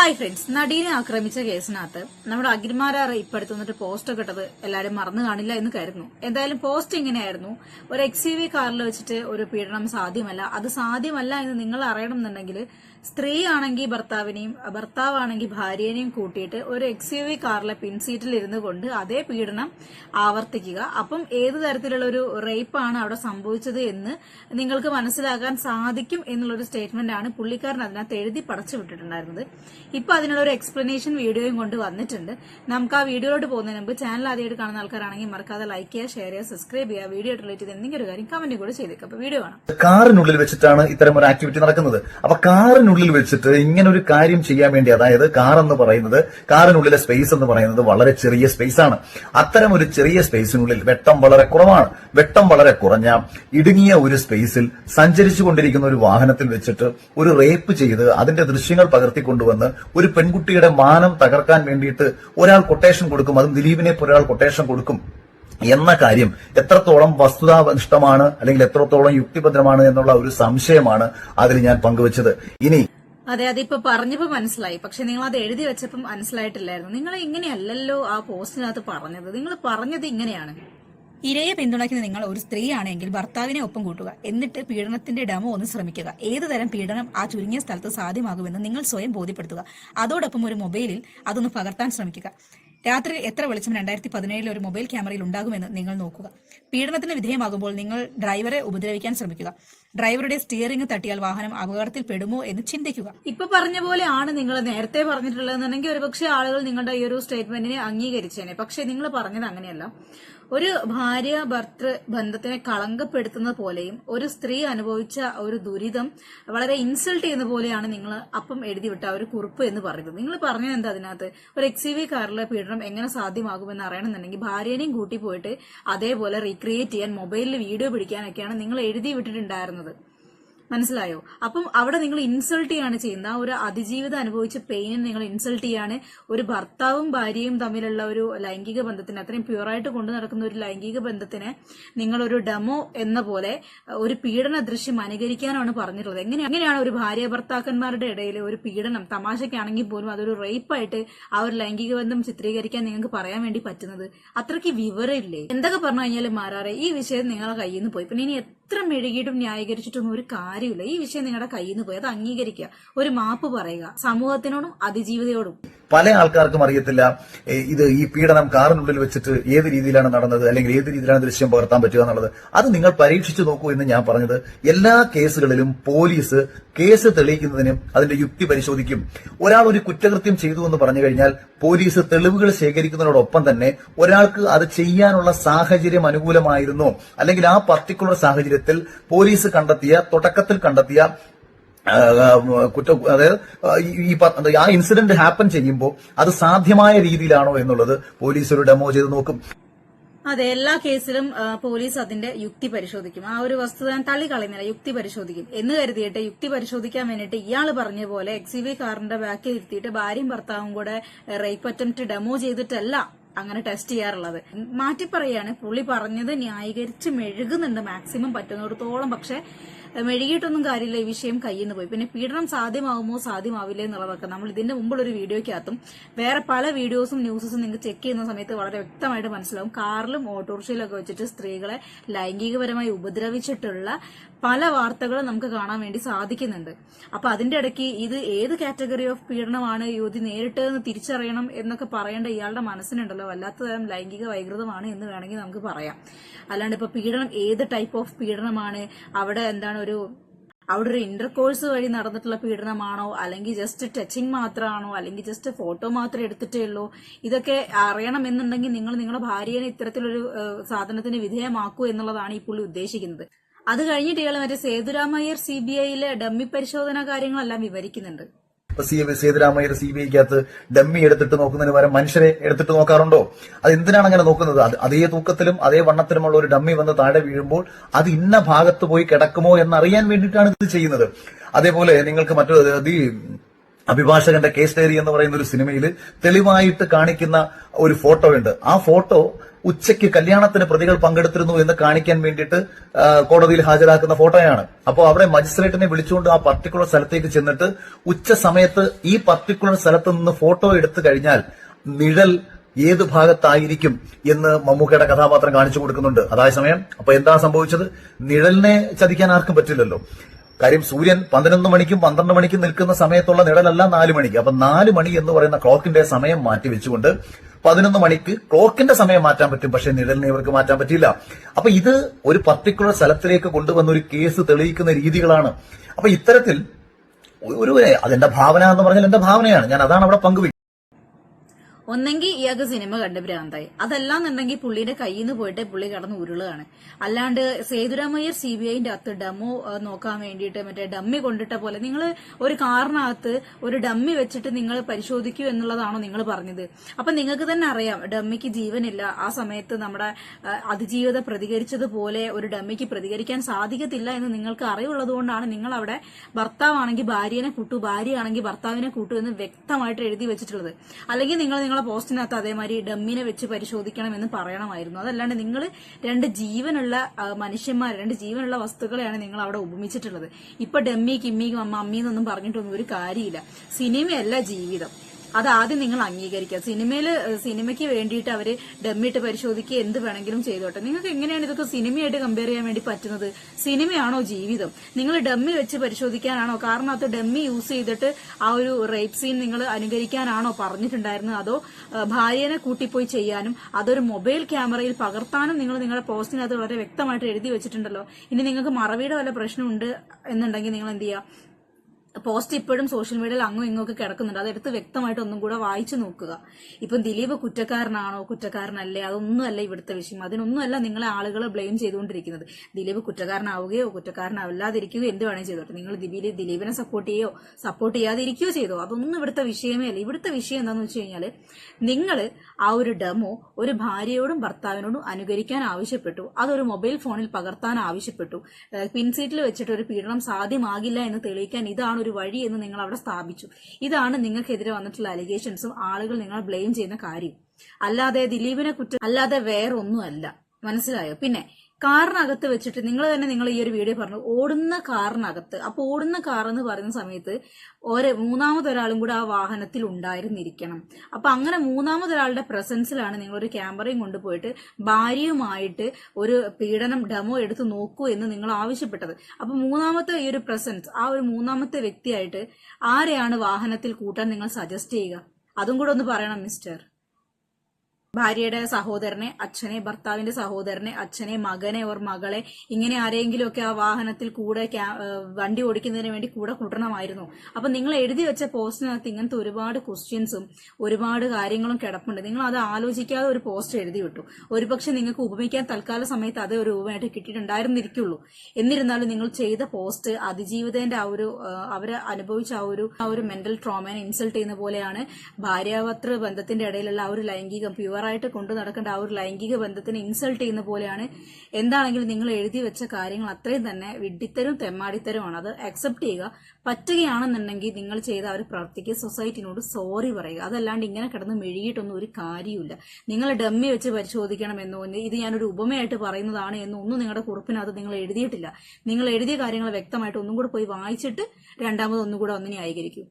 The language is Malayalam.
ഹായ് ഫ്രണ്ട്സ് നടീനെ ആക്രമിച്ച കേസിനകത്ത് നമ്മുടെ അഖിൽമാരാറ് ഇപ്പടുത്ത് വന്നിട്ട് പോസ്റ്റ് ഒക്കെ ഇട്ടത് എല്ലാവരും മറന്നു കാണില്ല എന്ന് കരുതുന്നു. എന്തായാലും പോസ്റ്റ് ഇങ്ങനെയായിരുന്നു. ഒരു എക്സ് യു വി കാറിൽ വെച്ചിട്ട് ഒരു പീഡനം സാധ്യമല്ല. അത് സാധ്യമല്ല എന്ന് നിങ്ങൾ അറിയണം എന്നുണ്ടെങ്കിൽ സ്ത്രീ ആണെങ്കിൽ ഭർത്താവിനെയും ഭർത്താവാണെങ്കിൽ ഭാര്യനെയും കൂട്ടിയിട്ട് ഒരു എക്സ് യു വി കാറിലെ പിൻസീറ്റിൽ ഇരുന്നു കൊണ്ട് അതേ പീഡനം ആവർത്തിക്കുക. അപ്പം ഏത് തരത്തിലുള്ള ഒരു റേപ്പാണ് അവിടെ സംഭവിച്ചത് എന്ന് നിങ്ങൾക്ക് മനസ്സിലാക്കാൻ സാധിക്കും എന്നുള്ളൊരു സ്റ്റേറ്റ്മെന്റ് ആണ് പുള്ളിക്കാരൻ അതിനകത്ത് എഴുതി പടച്ചു വിട്ടിട്ടുണ്ടായിരുന്നത്. ഇപ്പൊ അതിനുള്ള ഒരു എക്സ്പ്ലനേഷൻ വീഡിയോയും കൊണ്ട് വന്നിട്ടുണ്ട്. നമുക്ക് ആ വീഡിയോയിലോട്ട് പോകുന്നതിന് മുമ്പ് ചാനൽ ആദ്യമായിട്ട് കാണുന്ന ആൾക്കാരാണെങ്കിൽ മറക്കാതെ ലൈക്ക് ചെയ്യുക ഷെയർ ചെയ്യുക സബ്സ്ക്രൈബ് ചെയ്യുക വീഡിയോ റിലേറ്റ് എന്തെങ്കിലും ഒരു കാര്യം കമന്റ് കൂടെ ചെയ്തേക്കും. അപ്പൊ വീഡിയോ കാണാം. കാറിനുള്ളിൽ വെച്ചിട്ടാണ് ഇത്തരം ഒരു ആക്ടിവിറ്റി നടക്കുന്നത്. അപ്പൊ കാറിനുള്ളിൽ വെച്ചിട്ട് ഇങ്ങനെ ഒരു കാര്യം ചെയ്യാൻ വേണ്ടി അതായത് കാർ എന്ന് പറയുന്നത് കാറിനുള്ളിലെ സ്പേസ് എന്ന് പറയുന്നത് വളരെ ചെറിയ സ്പേസ് ആണ്. അത്തരം ഒരു ചെറിയ സ്പേസിനുള്ളിൽ വെട്ടം വളരെ കുറവാണ്. വെട്ടം വളരെ കുറഞ്ഞ ഇടുങ്ങിയ ഒരു സ്പേസിൽ സഞ്ചരിച്ചു കൊണ്ടിരിക്കുന്ന ഒരു വാഹനത്തിൽ വെച്ചിട്ട് ഒരു റേപ്പ് ചെയ്ത് അതിന്റെ ദൃശ്യങ്ങൾ പകർത്തിക്കൊണ്ടുവന്ന് ഒരു പെൺകുട്ടിയുടെ മാനം തകർക്കാൻ വേണ്ടിയിട്ട് ഒരാൾ കൊട്ടേഷൻ കൊടുക്കും. അതും ദിലീപിനെ ഒരാൾ കൊട്ടേഷൻ കൊടുക്കും. എന്ന കാര്യം എത്രത്തോളം വസ്തുതാനിഷ്ഠമാണ് അല്ലെങ്കിൽ എത്രത്തോളം യുക്തിഭദ്രമാണ് എന്നുള്ള ഒരു സംശയമാണ് അതിൽ ഞാൻ പങ്കുവച്ചത്. ഇനി അതെ അതിപ്പോ പറഞ്ഞപ്പോ മനസ്സിലായി. പക്ഷെ നിങ്ങൾ അത് എഴുതി വെച്ചപ്പം മനസ്സിലായിട്ടില്ലായിരുന്നു. നിങ്ങൾ ഇങ്ങനെയല്ലല്ലോ ആ പോസ്റ്റിനകത്ത് പറഞ്ഞത്. നിങ്ങൾ പറഞ്ഞത് ഇങ്ങനെയാണ്. ഇരയെ പിന്തുണയ്ക്കുന്ന നിങ്ങൾ ഒരു സ്ത്രീയാണെങ്കിൽ ഭർത്താവിനെ ഒപ്പം കൂട്ടുക. എന്നിട്ട് പീഡനത്തിന്റെ ഡമോ ഒന്ന് ശ്രമിക്കുക. ഏത് തരം പീഡനം ആ ചുരുങ്ങിയ സ്ഥലത്ത് സാധ്യമാകുമെന്ന് നിങ്ങൾ സ്വയം ബോധ്യപ്പെടുത്തുക. അതോടൊപ്പം ഒരു മൊബൈലിൽ അതൊന്ന് പകർത്താൻ ശ്രമിക്കുക. രാത്രി എത്ര വെളിച്ചം രണ്ടായിരത്തി പതിനേഴിൽ ഒരു മൊബൈൽ ക്യാമറയിൽ ഉണ്ടാകുമെന്ന് നിങ്ങൾ നോക്കുക. പീഡനത്തിന് വിധേയമാകുമ്പോൾ നിങ്ങൾ ഡ്രൈവറെ ഉപദ്രവിക്കാൻ ശ്രമിക്കുക. ഡ്രൈവറുടെ സ്റ്റിയറിംഗ് തട്ടിയാൽ വാഹനം അപകടത്തിൽ പെടുമോ എന്ന് ചിന്തിക്കുക. ഇപ്പൊ പറഞ്ഞ പോലെയാണ് നിങ്ങൾ നേരത്തെ പറഞ്ഞിട്ടുള്ളതെന്നുണ്ടെങ്കിൽ ഒരുപക്ഷെ ആളുകൾ നിങ്ങളുടെ ഈ ഒരു സ്റ്റേറ്റ്മെന്റിനെ അംഗീകരിച്ചേനെ. പക്ഷെ നിങ്ങൾ പറഞ്ഞത് അങ്ങനെയല്ല. ഒരു ഭാര്യ ഭർത്തൃ ബന്ധത്തിനെ കളങ്കപ്പെടുത്തുന്ന പോലെയും ഒരു സ്ത്രീ അനുഭവിച്ച ഒരു ദുരിതം വളരെ ഇൻസൾട്ട് ചെയ്യുന്ന പോലെയാണ് നിങ്ങൾ അപ്പം എഴുതിവിട്ട ഒരു കുറിപ്പ് എന്ന് പറയുന്നത്. നിങ്ങൾ പറഞ്ഞത് എന്താ അതിനകത്ത്? ഒരു എക്സ് വി കാറിലെ പീഡനം എങ്ങനെ സാധ്യമാകുമെന്ന് അറിയണമെന്നുണ്ടെങ്കിൽ ഭാര്യനെയും കൂട്ടി പോയിട്ട് അതേപോലെ റീക്രിയേറ്റ് ചെയ്യാൻ മൊബൈലിൽ വീഡിയോ പിടിക്കാനൊക്കെയാണ് നിങ്ങൾ എഴുതി വിട്ടിട്ടുണ്ടായിരുന്നത്. മനസ്സിലായോ? അപ്പം അവിടെ നിങ്ങൾ ഇൻസൾട്ട് ചെയ്യാണ് ചെയ്യുന്നത്. ആ ഒരു അതിജീവിതം അനുഭവിച്ച പെയിനെ നിങ്ങൾ ഇൻസൾട്ട് ചെയ്യാണ്. ഒരു ഭർത്താവും ഭാര്യയും തമ്മിലുള്ള ഒരു ലൈംഗിക ബന്ധത്തിന് അത്രയും പ്യുവറായിട്ട് കൊണ്ടു നടക്കുന്ന ഒരു ലൈംഗിക ബന്ധത്തിന് നിങ്ങൾ ഒരു ഡെമോ എന്ന പോലെ ഒരു പീഡന ദൃശ്യം അനുകരിക്കാനാണ് പറഞ്ഞിട്ടുള്ളത്. എങ്ങനെ എങ്ങനെയാണ് ഒരു ഭാര്യ ഭർത്താക്കന്മാരുടെ ഇടയിൽ ഒരു പീഡനം തമാശയ്ക്കാണെങ്കിൽ പോലും അതൊരു റേപ്പായിട്ട് ആ ഒരു ലൈംഗിക ബന്ധം ചിത്രീകരിക്കാൻ നിങ്ങൾക്ക് പറയാൻ വേണ്ടി പറ്റുന്നത്? അത്രയ്ക്ക് വിവരമില്ലേ? എന്തൊക്കെ പറഞ്ഞു കഴിഞ്ഞാലും മാറാറേ ഈ വിഷയം നിങ്ങളുടെ കയ്യിൽ നിന്ന് പോയി. പിന്നെ ഇനി എത്ര മെഴുകിയിട്ടും ന്യായീകരിച്ചിട്ടൊന്നും ഒരു കാര്യമില്ല. ഈ വിഷയം നിങ്ങളുടെ കയ്യിൽ നിന്ന് പോയി അത് അംഗീകരിക്കുക. ഒരു മാപ്പ് പറയുക. സമൂഹത്തിനോടും അതിജീവിതയോടും. പല ആൾക്കാർക്കും അറിയത്തില്ല ഇത് ഈ പീഡനം കാറിനുള്ളിൽ വെച്ചിട്ട് ഏത് രീതിയിലാണ് നടന്നത് അല്ലെങ്കിൽ ഏത് രീതിയിലാണ് ദൃശ്യം പകർത്താൻ പറ്റുക എന്നുള്ളത്. അത് നിങ്ങൾ പരീക്ഷിച്ചു നോക്കൂ എന്ന് ഞാൻ പറഞ്ഞത്. എല്ലാ കേസുകളിലും പോലീസ് കേസ് തെളിയിക്കുന്നതിനും അതിന്റെ യുക്തി പരിശോധിക്കും. ഒരാൾ ഒരു കുറ്റകൃത്യം ചെയ്തു എന്ന് പറഞ്ഞു കഴിഞ്ഞാൽ പോലീസ് തെളിവുകൾ ശേഖരിക്കുന്നതിനോടൊപ്പം തന്നെ ഒരാൾക്ക് അത് ചെയ്യാനുള്ള സാഹചര്യം അനുകൂലമായിരുന്നോ. അല്ലെങ്കിൽ ആ പർട്ടിക്കുലർ സാഹചര്യത്തിൽ പോലീസ് കണ്ടെത്തിയ തുടക്കത്തിൽ കണ്ടെത്തിയ കുറ്റ അതായത് ഈ- ആ ഇൻസിഡന്റ് ഹാപ്പൻ ചെയ്യുമ്പോൾ അത് സാധ്യമായ രീതിയിലാണോ എന്നുള്ളത് പോലീസ് ഒരു ഡെമോ ചെയ്ത് നോക്കും. അതെ എല്ലാ കേസിലും പോലീസ് അതിന്റെ യുക്തി പരിശോധിക്കും. ആ ഒരു വസ്തുത ഞാൻ തള്ളിക്കളയുന്നില്ല യുക്തി പരിശോധിക്കും. എന്ന് കരുതിയിട്ട് യുക്തി പരിശോധിക്കാൻ വേണ്ടിയിട്ട് ഇയാൾ പറഞ്ഞ പോലെ എക്സ് വി കാറിന്റെ ബാക്കിൽ ഇരുത്തിയിട്ട് ഭാര്യയും ഭർത്താവും കൂടെ റേപ്പ് അറ്റംപ്റ്റ് ഡെമോ ചെയ്തിട്ടല്ല അങ്ങനെ ടെസ്റ്റ് ചെയ്യാറുള്ളത്. മാറ്റി പറയാണ് പുള്ളി പറഞ്ഞത് ന്യായീകരിച്ച് മെഴുകുന്നുണ്ട് മാക്സിമം പറ്റുന്നിടത്തോളം. പക്ഷെ മെഴുകിയിട്ടൊന്നും കാര്യമില്ല. ഈ വിഷയം കയ്യിൽ നിന്ന് പോയി. പിന്നെ പീഡനം സാധ്യമാവുമോ സാധ്യമാവില്ല എന്നുള്ളതൊക്കെ നമ്മൾ ഇതിന്റെ മുമ്പുള്ള ഒരു വീഡിയോയ്ക്കകത്തും വേറെ പല വീഡിയോസും ന്യൂസസും നിങ്ങൾക്ക് ചെക്ക് ചെയ്യുന്ന സമയത്ത് വളരെ വ്യക്തമായിട്ട് മനസ്സിലാവും. കാറിലും ഓട്ടോറിക്ഷയിലൊക്കെ വെച്ചിട്ട് സ്ത്രീകളെ ലൈംഗികപരമായി ഉപദ്രവിച്ചിട്ടുള്ള പല വാർത്തകളും നമുക്ക് കാണാൻ വേണ്ടി സാധിക്കുന്നുണ്ട്. അപ്പൊ അതിന്റെ ഇടയ്ക്ക് ഇത് ഏത് കാറ്റഗറി ഓഫ് പീഡനമാണ് യുവതി നേരിട്ടെന്ന് തിരിച്ചറിയണം എന്നൊക്കെ പറയേണ്ട ഇയാളുടെ മനസ്സിനുണ്ടല്ലോ. വല്ലാത്ത തരം ലൈംഗിക വൈകൃതമാണ് എന്ന് വേണമെങ്കിൽ നമുക്ക് പറയാം. അല്ലാണ്ട് ഇപ്പൊ പീഡനം ഏത് ടൈപ്പ് ഓഫ് പീഡനമാണ്? അവിടെ എന്താണ് ഒരു അവിടെ ഒരു ഇന്റർകോഴ്സ് വഴി നടന്നിട്ടുള്ള പീഡനമാണോ? അല്ലെങ്കിൽ ജസ്റ്റ് ടച്ചിങ് മാത്രമാണോ അല്ലെങ്കിൽ ജസ്റ്റ് ഫോട്ടോ മാത്രമേ എടുത്തിട്ടേ ഉള്ളൂ? ഇതൊക്കെ അറിയണമെന്നുണ്ടെങ്കിൽ നിങ്ങൾ നിങ്ങളുടെ ഭാര്യനെ ഇത്തരത്തിലൊരു സാധനത്തിന് വിധേയമാക്കൂ എന്നുള്ളതാണ് ഈ പുള്ളി ഉദ്ദേശിക്കുന്നത്. അത് കഴിഞ്ഞിട്ട് ഇയാൾ മറ്റേ സേതുരാമയ്യർ സി ബി ഐയിലെ ഡമ്മി പരിശോധന കാര്യങ്ങളെല്ലാം വിവരിക്കുന്നുണ്ട്. ഇപ്പൊ സി സേതുരാമയ്യർ സി ബി ഐക്കകത്ത് ഡമ്മി എടുത്തിട്ട് നോക്കുന്നതിന് പകരം മനുഷ്യരെ എടുത്തിട്ട് നോക്കാറുണ്ടോ? അത് എന്തിനാണ് അങ്ങനെ നോക്കുന്നത്? അത് തൂക്കത്തിലും അതേ വണ്ണത്തിലുമുള്ള ഒരു ഡമ്മി വന്ന് താഴെ വീഴുമ്പോൾ അത് ഇന്ന ഭാഗത്ത് പോയി കിടക്കുമോ എന്നറിയാൻ വേണ്ടിയിട്ടാണ് ഇത് ചെയ്യുന്നത്. അതേപോലെ നിങ്ങൾക്ക് മറ്റൊരു ഈ അഭിഭാഷകന്റെ കേസ് ഡയറി എന്ന് പറയുന്ന ഒരു സിനിമയിൽ തെളിവായിട്ട് കാണിക്കുന്ന ഒരു ഫോട്ടോ ഉണ്ട്. ആ ഫോട്ടോ ഉച്ചയ്ക്ക് കല്യാണത്തിന് പ്രതികൾ പങ്കെടുത്തിരുന്നു എന്ന് കാണിക്കാൻ വേണ്ടിയിട്ട് കോടതിയിൽ ഹാജരാക്കുന്ന ഫോട്ടോയാണ്. അപ്പോൾ അവിടെ മജിസ്ട്രേറ്റിനെ വിളിച്ചുകൊണ്ട് ആ പർട്ടിക്കുലർ സ്ഥലത്തേക്ക് ചെന്നിട്ട് ഉച്ച സമയത്ത് ഈ പർട്ടിക്കുലർ സ്ഥലത്ത് നിന്ന് ഫോട്ടോ എടുത്തു കഴിഞ്ഞാൽ നിഴൽ ഏത് ഭാഗത്തായിരിക്കും എന്ന് മമ്മൂക്കയുടെ കഥാപാത്രം കാണിച്ചു കൊടുക്കുന്നുണ്ട്. അതായ സമയം. അപ്പൊ എന്താ സംഭവിച്ചത്? നിഴലിനെ ചതിക്കാൻ ആർക്കും പറ്റില്ലല്ലോ. കാര്യം സൂര്യൻ പതിനൊന്ന് മണിക്കും പന്ത്രണ്ട് മണിക്കും നിൽക്കുന്ന സമയത്തുള്ള നിഴലല്ല നാല് മണിക്ക്. അപ്പൊ നാല് മണി എന്ന് പറയുന്ന ക്ലോക്കിന്റെ സമയം മാറ്റി വെച്ചുകൊണ്ട് പതിനൊന്ന് മണിക്ക് ക്ലോക്കിന്റെ സമയം മാറ്റാൻ പറ്റും. പക്ഷെ നിഴലിനെ ഇവർക്ക് മാറ്റാൻ പറ്റില്ല അപ്പൊ ഇത് ഒരു പർട്ടിക്കുലർ സ്ഥലത്തിലേക്ക് കൊണ്ടുവന്ന ഒരു കേസ് തെളിയിക്കുന്ന രീതികളാണ്. അപ്പൊ ഇത്തരത്തിൽ ഒരു അതെന്റെ ഭാവന എന്ന് പറഞ്ഞാൽ എന്റെ ഭാവനയാണ്. ഞാൻ അതാണ് അവിടെ പങ്കുവയ്ക്കുന്നത് ഒന്നെങ്കിൽ ഇയാൾക്ക് സിനിമ കണ്ട് ഭ്രാന്തായി അതല്ലാന്നുണ്ടെങ്കിൽ പുള്ളിയുടെ കയ്യിൽ നിന്ന് പോയിട്ട് പുള്ളി കടന്ന് ഉരുളുകയാണ്. അല്ലാണ്ട് സേതുരാമയ്യർ സി ബി ഐന്റെ അകത്ത് ഡെമോ നോക്കാൻ വേണ്ടിയിട്ട് മറ്റേ ഡമ്മി കൊണ്ടിട്ട പോലെ നിങ്ങൾ ഒരു കാറിനകത്ത് ഒരു ഡമ്മി വെച്ചിട്ട് നിങ്ങൾ പരിശോധിക്കൂ എന്നുള്ളതാണോ നിങ്ങൾ പറഞ്ഞത്? അപ്പൊ നിങ്ങൾക്ക് തന്നെ അറിയാം ഡമ്മിക്ക് ജീവനില്ല. ആ സമയത്ത് നമ്മുടെ അതിജീവിത പ്രതികരിച്ചതുപോലെ ഒരു ഡമ്മിക്ക് പ്രതികരിക്കാൻ സാധിക്കത്തില്ല എന്ന് നിങ്ങൾക്ക് അറിവുള്ളത് കൊണ്ടാണ് നിങ്ങൾ അവിടെ ഭർത്താവാണെങ്കിൽ ഭാര്യനെ കൂട്ടു ഭാര്യയാണെങ്കിൽ ഭർത്താവിനെ കൂട്ടു എന്ന് വ്യക്തമായിട്ട് എഴുതി വെച്ചിട്ടുള്ളത്. അല്ലെങ്കിൽ നിങ്ങൾ നിങ്ങളെ പോസ്റ്റിനകത്ത് അതേമാതിരി ഡമ്മിനെ വെച്ച് പരിശോധിക്കണം എന്ന് പറയണമായിരുന്നു. അതല്ലാണ്ട് നിങ്ങൾ രണ്ട് ജീവനുള്ള മനുഷ്യന്മാർ രണ്ട് ജീവനുള്ള വസ്തുക്കളെയാണ് നിങ്ങൾ അവിടെ ഉപമിച്ചിട്ടുള്ളത്. ഇപ്പൊ ഡമ്മി കിമ്മി മമ്മി എന്നൊന്നും പറഞ്ഞിട്ടൊന്നും ഒരു കാര്യമില്ല. സിനിമയല്ല ജീവിതം. അത് ആദ്യം നിങ്ങൾ അംഗീകരിക്കുക. സിനിമയിൽ സിനിമയ്ക്ക് വേണ്ടിയിട്ട് അവർ ഡമ്മിട്ട് പരിശോധിക്കുക എന്ത് വേണമെങ്കിലും ചെയ്തോട്ടെ. നിങ്ങൾക്ക് എങ്ങനെയാണ് ഇതൊക്കെ സിനിമയായിട്ട് കമ്പയർ ചെയ്യാൻ വേണ്ടി പറ്റുന്നത്? സിനിമയാണോ ജീവിതം? നിങ്ങൾ ഡമ്മി വെച്ച് പരിശോധിക്കാനാണോ? കാരണം അത് ഡമ്മി യൂസ് ചെയ്തിട്ട് ആ ഒരു റേപ്പ് സീൻ നിങ്ങൾ അനുകരിക്കാനാണോ പറഞ്ഞിട്ടുണ്ടായിരുന്നത്? അതോ ഭാര്യനെ കൂട്ടിപ്പോയി ചെയ്യാനും അതൊരു മൊബൈൽ ക്യാമറയിൽ പകർത്താനും നിങ്ങൾ നിങ്ങളുടെ പോസ്റ്റിനകത്ത് വളരെ വ്യക്തമായിട്ട് എഴുതി വെച്ചിട്ടുണ്ടല്ലോ. ഇനി നിങ്ങൾക്ക് മറവിയുടെ വല്ല പ്രശ്നമുണ്ട് എന്നുണ്ടെങ്കിൽ നിങ്ങൾ എന്ത് ചെയ്യുക? പോസ്റ്റ് ഇപ്പോഴും സോഷ്യൽ മീഡിയയിൽ അങ്ങും ഇങ്ങും ഒക്കെ കിടക്കുന്നുണ്ട്. അതെടുത്ത് വ്യക്തമായിട്ട് ഒന്നും കൂടെ വായിച്ചു നോക്കുക. ഇപ്പം ദിലീപ് കുറ്റക്കാരനാണോ? കുറ്റക്കാരനല്ലേ? അതൊന്നുമല്ല ഇവിടുത്തെ വിഷയം. അതിനൊന്നുമല്ല നിങ്ങളെ ആളുകളെ ബ്ലെയിം ചെയ്തുകൊണ്ടിരിക്കുന്നത്. ദിലീപ് കുറ്റക്കാരനാവുകയോ കുറ്റക്കാരനാവില്ലാതിരിക്കുകയോ എന്ത് വേണേലും ചെയ്തോട്ടെ. നിങ്ങൾ ദിലീപ് ദിലീപിനെ സപ്പോർട്ട് ചെയ്യോ സപ്പോർട്ട് ചെയ്യാതിരിക്കുകയോ ചെയ്തോ അതൊന്നും ഇവിടുത്തെ വിഷയമേ അല്ല. ഇവിടുത്തെ വിഷയം എന്താണെന്ന് വെച്ച് കഴിഞ്ഞാൽ നിങ്ങൾ ആ ഒരു ഡെമോ ഒരു ഭാര്യയോടും ഭർത്താവിനോടും അനുകരിക്കാൻ ആവശ്യപ്പെട്ടു. അതൊരു മൊബൈൽ ഫോണിൽ പകർത്താൻ ആവശ്യപ്പെട്ടു. പിൻസീറ്റിൽ വെച്ചിട്ട് ഒരു പീഡനം സാധ്യമാകില്ല എന്ന് തെളിയിക്കാൻ ഇതാണ് ഒരു വഴി എന്ന് നിങ്ങൾ അവിടെ സ്ഥാപിച്ചു. ഇതാണ് നിങ്ങൾക്കെതിരെ വന്നിട്ടുള്ള അലിഗേഷൻസും ആളുകൾ നിങ്ങളെ ബ്ലെയിം ചെയ്യുന്ന കാര്യം. അല്ലാതെ ദിലീപിനെ കുറ്റം അല്ലാതെ വേറൊന്നുമല്ല. മനസ്സിലായോ? പിന്നെ കാറിനകത്ത് വെച്ചിട്ട് നിങ്ങൾ തന്നെ നിങ്ങൾ ഈ ഒരു വീഡിയോ പറഞ്ഞു ഓടുന്ന കാറിനകത്ത്. അപ്പൊ ഓടുന്ന കാർ എന്ന് പറയുന്ന സമയത്ത് ഒരേ മൂന്നാമതൊരാളും കൂടെ ആ വാഹനത്തിൽ ഉണ്ടായിരുന്നിരിക്കണം. അപ്പൊ അങ്ങനെ മൂന്നാമതൊരാളുടെ പ്രസൻസിലാണ് നിങ്ങൾ ഒരു ക്യാമറയും കൊണ്ടുപോയിട്ട് ഭാര്യയുമായിട്ട് ഒരു പീഡനം ഡെമോ എടുത്ത് നോക്കൂ എന്ന് നിങ്ങൾ ആവശ്യപ്പെട്ടത്. അപ്പൊ മൂന്നാമത്തെ ഈ ഒരു പ്രസൻസ് ആ ഒരു മൂന്നാമത്തെ വ്യക്തിയായിട്ട് ആരെയാണ് വാഹനത്തിൽ കൂട്ടാൻ നിങ്ങൾ സജസ്റ്റ് ചെയ്യുക? അതും കൂടെ ഒന്ന് പറയണം മിസ്റ്റർ ഭാര്യയുടെ സഹോദരനെ അച്ഛനെ ഭർത്താവിന്റെ സഹോദരനെ അച്ഛനെ മകനെ ഓർ മകളെ ഇങ്ങനെ ആരെങ്കിലും ഒക്കെ ആ വാഹനത്തിൽ കൂടെ വണ്ടി ഓടിക്കുന്നതിന് വേണ്ടി കൂടെ കൂട്ടണമായിരുന്നു. അപ്പൊ നിങ്ങൾ എഴുതി വെച്ച പോസ്റ്റിനകത്ത് ഇങ്ങനത്തെ ഒരുപാട് ക്വസ്റ്റ്യൻസും ഒരുപാട് കാര്യങ്ങളും കിടപ്പുണ്ട്. നിങ്ങൾ അത് ആലോചിക്കാതെ ഒരു പോസ്റ്റ് എഴുതി വിട്ടു. ഒരുപക്ഷെ നിങ്ങൾക്ക് ഉപമിക്കാൻ തൽക്കാല സമയത്ത് അതേ ഒരു രൂപമായിട്ട് കിട്ടിയിട്ടുണ്ടായിരുന്നിരിക്കുള്ളൂ. എന്നിരുന്നാലും നിങ്ങൾ ചെയ്ത പോസ്റ്റ് അതിജീവിതന്റെ ആ ഒരു അവർ അനുഭവിച്ച ആ ഒരു ആ ഒരു മെന്റൽ ട്രോമനെ ഇൻസൾട്ട് ചെയ്യുന്ന പോലെയാണ് ഭാര്യാഭർത്തൃ ബന്ധത്തിന്റെ ഇടയിലുള്ള ആ ഒരു ലൈംഗികം പ്യുവറായിട്ട് കൊണ്ടു നടക്കേണ്ട ആ ഒരു ലൈംഗിക ബന്ധത്തിന് ഇൻസൾട്ട് ചെയ്യുന്ന പോലെയാണ്. എന്താണെങ്കിലും നിങ്ങൾ എഴുതി വെച്ച കാര്യങ്ങൾ അത്രയും തന്നെ വിഡ്ഢിത്തരും തെമ്മാടിത്തരുമാണ്. അത് അക്സെപ്റ്റ് ചെയ്യുക. പറ്റുകയാണെന്നുണ്ടെങ്കിൽ നിങ്ങൾ ചെയ്ത ആ ഒരു പ്രവർത്തിക്ക് സൊസൈറ്റിനോട് സോറി പറയുക. അതല്ലാണ്ട് ഇങ്ങനെ കിടന്ന് മെഴുകിയിട്ടൊന്നും ഒരു കാര്യമില്ല നിങ്ങൾ ഡമ്മി വെച്ച് പരിശോധിക്കണമെന്നോ ഇത് ഞാനൊരു ഉപമയായിട്ട് പറയുന്നതാണ് എന്നോ ഒന്നും നിങ്ങളുടെ കുറിപ്പിനകത്ത് നിങ്ങൾ എഴുതിയിട്ടില്ല. നിങ്ങൾ എഴുതിയ കാര്യങ്ങൾ വ്യക്തമായിട്ട് ഒന്നും കൂടെ പോയി വായിച്ചിട്ട് രണ്ടാമത് ഒന്നും കൂടെ ഒന്നിനെ ന്യായീകരിക്കൂ.